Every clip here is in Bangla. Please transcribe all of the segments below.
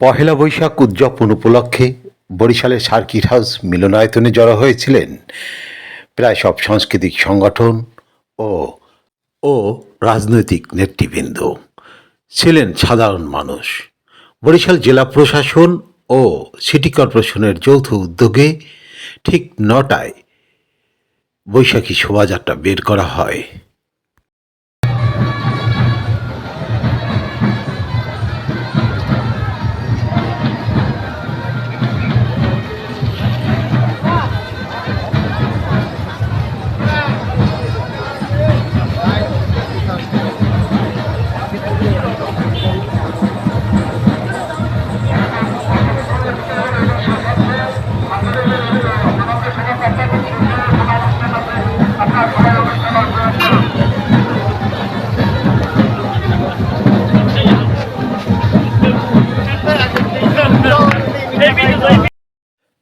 পহেলা বৈশাখ উদযাপন উপলক্ষে বরিশালের সার্কিট হাউস মিলনায়তনে জড়ো হয়েছিলেন প্রায় সব সাংস্কৃতিক সংগঠন ও ও রাজনৈতিক নেতৃবৃন্দ। ছিলেন সাধারণ মানুষ। বরিশাল জেলা প্রশাসন ও সিটি কর্পোরেশনের যৌথ উদ্যোগে ঠিক নটায় বৈশাখী শোভাযাত্রা বের করা হয়।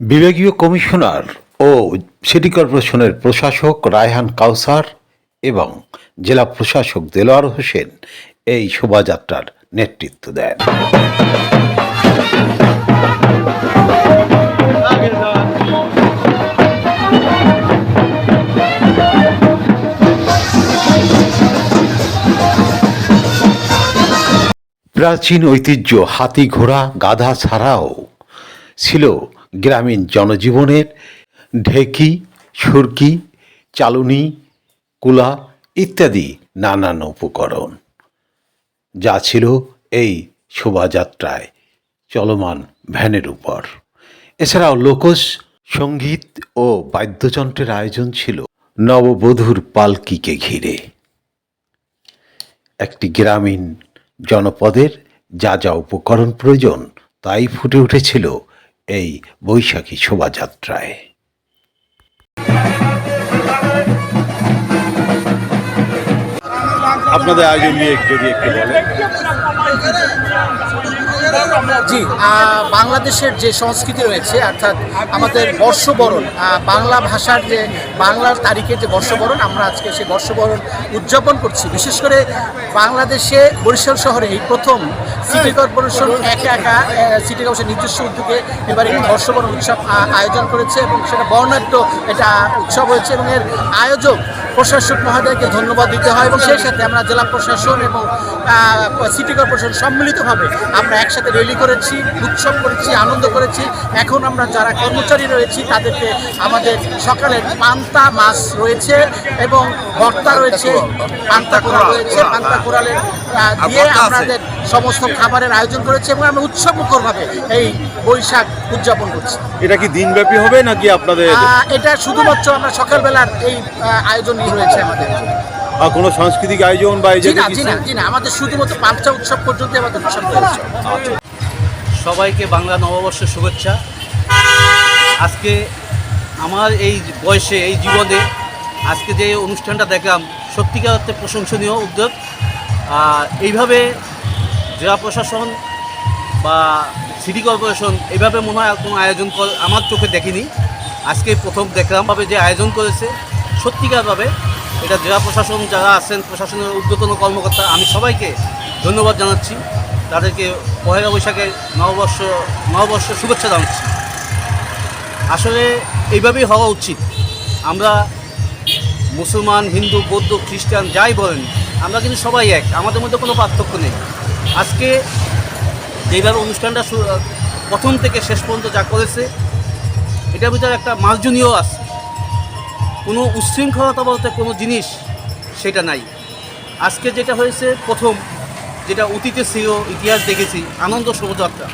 বিভাগীয় কমিশনার ও সিটি কর্পোরেশনের প্রশাসক রায়হান কাউসার এবং জেলা প্রশাসক দেলোয়ার হোসেন এই শোভাযাত্রার নেতৃত্ব দেন। প্রাচীন ঐতিহ্য হাতি ঘোড়া গাধা ছাড়াও ছিল গ্রামীণ জনজীবনের ঢেকি, সুরকি, চালুনি, কুলা ইত্যাদি নানান উপকরণ। যা ছিল এই শোভাযাত্রায় চলমান ভ্যানের উপর। এছাড়াও লোকজ, সংগীত ও বাদ্যযন্ত্রের আয়োজন ছিল নববধূর পালকিকে ঘিরে। একটি গ্রামীণ জনপদের যা যা উপকরণ প্রয়োজন তাই ফুটে উঠেছিল এই বৈশাখী শোভাযাত্রায়। আপনাদের আয়োজন নিয়ে যদি একটু বলেন। জি। বাংলাদেশের যে সংস্কৃতি রয়েছে, অর্থাৎ আমাদের বর্ষবরণ বাংলা ভাষার যে, বাংলার তারিখে যে বর্ষবরণ, আমরা আজকে সেই বর্ষবরণ উদযাপন করছি। বিশেষ করে বাংলাদেশে বরিশাল শহরে এই প্রথম সিটি কর্পোরেশন একা একা সিটি কর্পোরেশন নিজস্ব উদ্যোগে এবারে এই বর্ষবরণ উৎসব আয়োজন করেছে এবং সেটা বর্ণাঢ্য এটা উৎসব হয়েছে এবং এর আয়োজক প্রশাসক মহোদয়কে ধন্যবাদ দিতে হয় এবং সেই সাথে আমরা জেলা প্রশাসন এবং সিটি কর্পোরেশন সম্মিলিতভাবে আমরা একসাথে রেলি করেছি উৎসব করেছি আনন্দ করেছি। এখন আমরা যারা কর্মচারী রয়েছি তাদেরকে আমাদের সকালে পান্তা মাছ রয়েছে এবং ভর্তা রয়েছে পান্তা কোরাল রয়েছে পান্তা কোরালের দিয়ে আমাদের সমস্ত খাবারের আয়োজন করেছি এবং আমরা উৎসব মুখরভাবে এই বৈশাখ উদযাপন করছি। এটা কি দিনব্যাপী হবে নাকি আপনাদের? এটা শুধুমাত্র আমরা সকালবেলার এই আহ, রয়েছে আমাদের। আহ, কোনো সাংস্কৃতিক আয়োজন বা এই জি না জি না জি না আমাদের শুধুমাত্র পাঁচটা উৎসব পর্যন্ত আমাদের উৎসব রয়েছে সবাইকে বাংলা নববর্ষের শুভেচ্ছা। আজকে আমার এই বয়সে এই জীবনে আজকে যে অনুষ্ঠানটা দেখলাম সত্যিকার অর্থে প্রশংসনীয় উদ্যোগ। আর এইভাবে জেলা প্রশাসন বা সিটি কর্পোরেশন এইভাবে মনে হয় কোনো আয়োজন কর আমার চোখে দেখিনি। আজকে প্রথম দেখলামভাবে যে আয়োজন করেছে সত্যিকারভাবে এটা জেলা প্রশাসন যারা আছেন, প্রশাসনের ঊর্ধ্বতন কর্মকর্তা, আমি সবাইকে ধন্যবাদ জানাচ্ছি। তাদেরকে পহেলা বৈশাখে নববর্ষ নববর্ষ শুভেচ্ছা জানাচ্ছি। আসলে এইভাবেই হওয়া উচিত। আমরা মুসলমান, হিন্দু, বৌদ্ধ, খ্রিস্টান যাই বলেন, আমরা কিন্তু সবাই এক, আমাদের মধ্যে কোনো পার্থক্য নেই। আজকে যেভাবে অনুষ্ঠানটা প্রথম থেকে শেষ পর্যন্ত যা করেছে, এটার ভিতরে একটা মার্জনীয় আছে। কোনো উচ্ছৃঙ্খলতা বলতে কোনো জিনিস সেটা নাই। আজকে যেটা হয়েছে, প্রথম যেটা অতীতে ছিল, ইতিহাস দেখেছি, আনন্দ শোভাযাত্রা।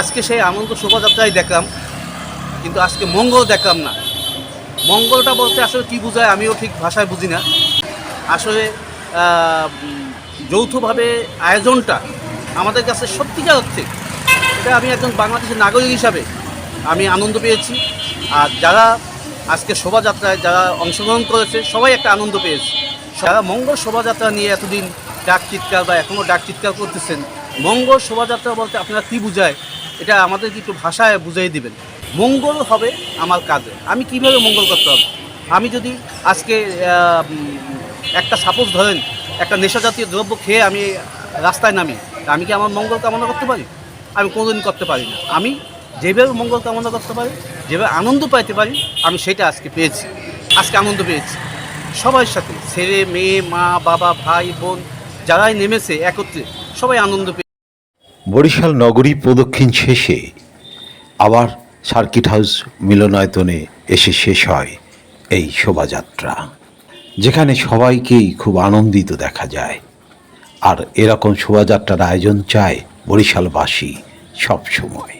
আজকে সেই আনন্দ শোভাযাত্রাই দেখলাম, কিন্তু আজকে মঙ্গল দেখলাম না। মঙ্গলটা বলতে আসলে কী বোঝায় আমিও ঠিক ভাষায় বুঝি না। আসলে যৌথভাবে আয়োজনটা আমাদের কাছে সত্যিকার অর্থে এটা আমি একজন বাংলাদেশের নাগরিক হিসাবে আমি আনন্দ পেয়েছি। আর যারা আজকে শোভাযাত্রায় যারা অংশগ্রহণ করেছে, সবাই একটা আনন্দ পেয়েছে। যারা মঙ্গল শোভাযাত্রা নিয়ে এতদিন ডাক চিৎকার বা এখনও ডাক চিৎকার করতেছেন, মঙ্গল শোভাযাত্রা বলতে আপনারা কী বুঝায়? এটা আমাদেরকে একটু ভাষায় বুঝিয়ে দিবেন। মঙ্গল হবে আমার কাজে আমি কীভাবে মঙ্গল করতে হবে? আমি যদি আজকে একটা সাপোজ ধরেন, একটা নেশা জাতীয় দ্রব্য খেয়ে আমি রাস্তায় নামি আমি কি আমার মঙ্গল কামনা করতে পারি? আমি কোনোদিন করতে পারি না। আমি যেভাবে মঙ্গল কামনা করতে পারি যেভাবে আনন্দ পাইতে পারি, আমি সেটা আজকে পেয়েছি। আজকে আনন্দ পেয়েছি। সবার সাথে ছেলে, মেয়ে, মা, বাবা, ভাই, বোন, যারাই নেমেছে একত্রে, সবাই আনন্দ পেয়ে বরিশাল নগরী প্রদক্ষিণ শেষে আবার সার্কিট হাউস মিলনায়তনে এসে শেষ হয় এই শোভাযাত্রা, যেখানে সবাইকেই খুব আনন্দিত দেখা যায়। আর এরকম শোভাযাত্রার আয়োজন চায় বরিশালবাসী সব সময়